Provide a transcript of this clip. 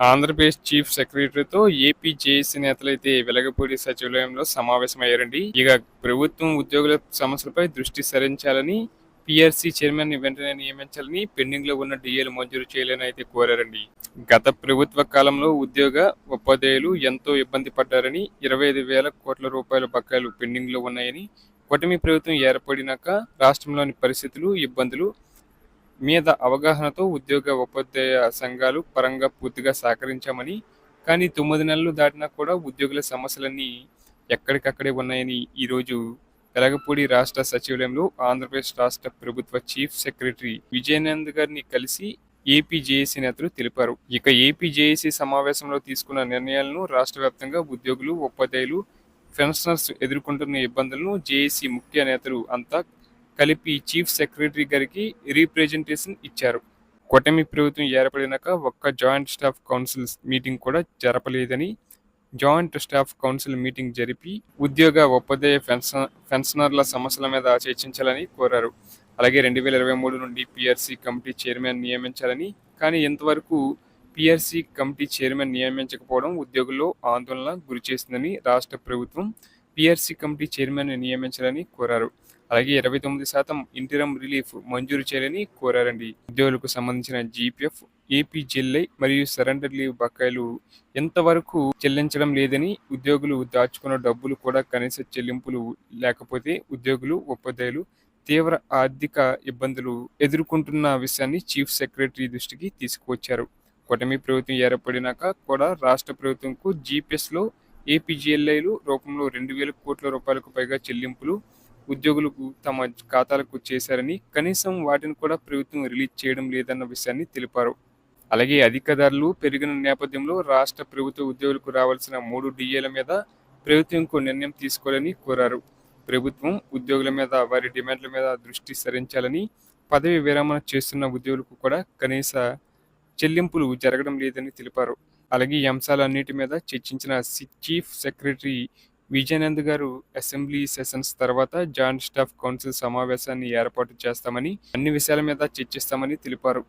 Andhra Pradesh chief సెక్రటరీతో AP JAC నేతలైతే వెలగపూడి సచివాలయంలో సమావేశమయ్యారండి. ఇక ప్రభుత్వం ఉద్యోగుల సమస్యలపై దృష్టి సారించాలని పిఆర్సీ చైర్మన్ని వెంటనే నియమించాలని పెండింగ్లో ఉన్న డిఏలు మంజూరు చేయాలని అయితే కోరారండి. గత ప్రభుత్వ కాలంలో ఉద్యోగ ఉపాధ్యాయులు ఎంతో ఇబ్బంది పడ్డారని ఇరవై ఐదు వేల కోట్ల రూపాయల బకాయిలు పెండింగ్లో ఉన్నాయని కూటమి ప్రభుత్వం ఏర్పడినాక రాష్ట్రంలోని పరిస్థితులు ఇబ్బందులు మీద అవగాహనతో ఉద్యోగ ఉపాధ్యాయ సంఘాలు పరంగా పూర్తిగా సహకరించామని కానీ తొమ్మిది నెలలు దాటినా కూడా ఉద్యోగుల సమస్యలన్నీ ఎక్కడికక్కడే ఉన్నాయని ఈరోజు వెలగపూడి రాష్ట్ర సచివాలయంలో ఆంధ్రప్రదేశ్ రాష్ట్ర ప్రభుత్వ చీఫ్ సెక్రటరీ విజయనంద్ గారిని కలిసి ఏపీజేఏసీ నేతలు తెలిపారు. ఇక ఏపీజేఏసీ సమావేశంలో తీసుకున్న నిర్ణయాలను రాష్ట్ర వ్యాప్తంగా ఉద్యోగులు ఉపాధ్యాయులు పెన్షనర్స్ ఎదుర్కొంటున్న ఇబ్బందులను జేఏసీ ముఖ్య నేతలు అంతా కలిపి చీఫ్ సెక్రటరీ గారికి రీప్రజెంటేషన్ ఇచ్చారు. కూటమి ప్రభుత్వం ఏర్పడినాక ఒక్క జాయింట్ స్టాఫ్ కౌన్సిల్ మీటింగ్ కూడా జరపలేదని జాయింట్ స్టాఫ్ కౌన్సిల్ మీటింగ్ జరిపి ఉద్యోగ ఉపాధ్యాయ పెన్షన్ పెన్షనర్ల సమస్యల మీద చర్చించాలని కోరారు. అలాగే రెండు వేల ఇరవై మూడు నుండి పిఆర్సీ కమిటీ చైర్మన్ నియమించాలని కానీ ఇంతవరకు పిఆర్సీ కమిటీ చైర్మన్ నియమించకపోవడం ఉద్యోగుల్లో ఆందోళన గురిచేసిందని రాష్ట్ర ప్రభుత్వం పిఆర్సీ కమిటీ చైర్మన్ నియమించాలని కోరారు. అలాగే ఇరవై తొమ్మిది శాతం ఇంటిరం రిలీఫ్ మంజూరు చేయాలని కోరారండి. ఉద్యోగులకు సంబంధించిన జీపీఎఫ్ ఏపీ జిల్లై మరియు సరెండర్ లీవ్ బకాయిలు ఎంతవరకు చెల్లించడం లేదని ఉద్యోగులు దాచుకున్న డబ్బులు కూడా కనీస చెల్లింపులు లేకపోతే ఉద్యోగులు ఉపాధ్యాయులు తీవ్ర ఆర్థిక ఇబ్బందులు ఎదుర్కొంటున్న విషయాన్ని చీఫ్ సెక్రటరీ దృష్టికి తీసుకువచ్చారు. కూటమి ప్రభుత్వం ఏర్పడినాక కూడా రాష్ట్ర ప్రభుత్వంకు జీపీఎస్లో ఏపీజీఎల్ఐలు రూపంలో రెండు వేల కోట్ల రూపాయలకు పైగా చెల్లింపులు ఉద్యోగులకు తమ ఖాతాలకు చేశారని కనీసం వాటిని కూడా ప్రభుత్వం రిలీజ్ చేయడం లేదన్న విషయాన్ని తెలిపారు. అలాగే అధిక ధరలు పెరిగిన నేపథ్యంలో రాష్ట్ర ప్రభుత్వ ఉద్యోగులకు రావాల్సిన మూడు డిఏల మీద ప్రభుత్వంకు నిర్ణయం తీసుకోవాలని కోరారు. ప్రభుత్వం ఉద్యోగుల మీద వారి డిమాండ్ల మీద దృష్టి సారించాలని పదవి విరమణ చేస్తున్న ఉద్యోగులకు కూడా కనీస చెల్లింపులు జరగడం లేదని తెలిపారు. అలాగే ఈ అంశాలన్నిటి మీద చర్చించిన చీఫ్ సెక్రటరీ విజయానంద్ గారు అసెంబ్లీ సెషన్స్ తర్వాత జాయింట్ స్టాఫ్ కౌన్సిల్ సమావేశాన్ని ఏర్పాటు చేస్తామని అన్ని విషయాల మీద చర్చిస్తామని తెలిపారు.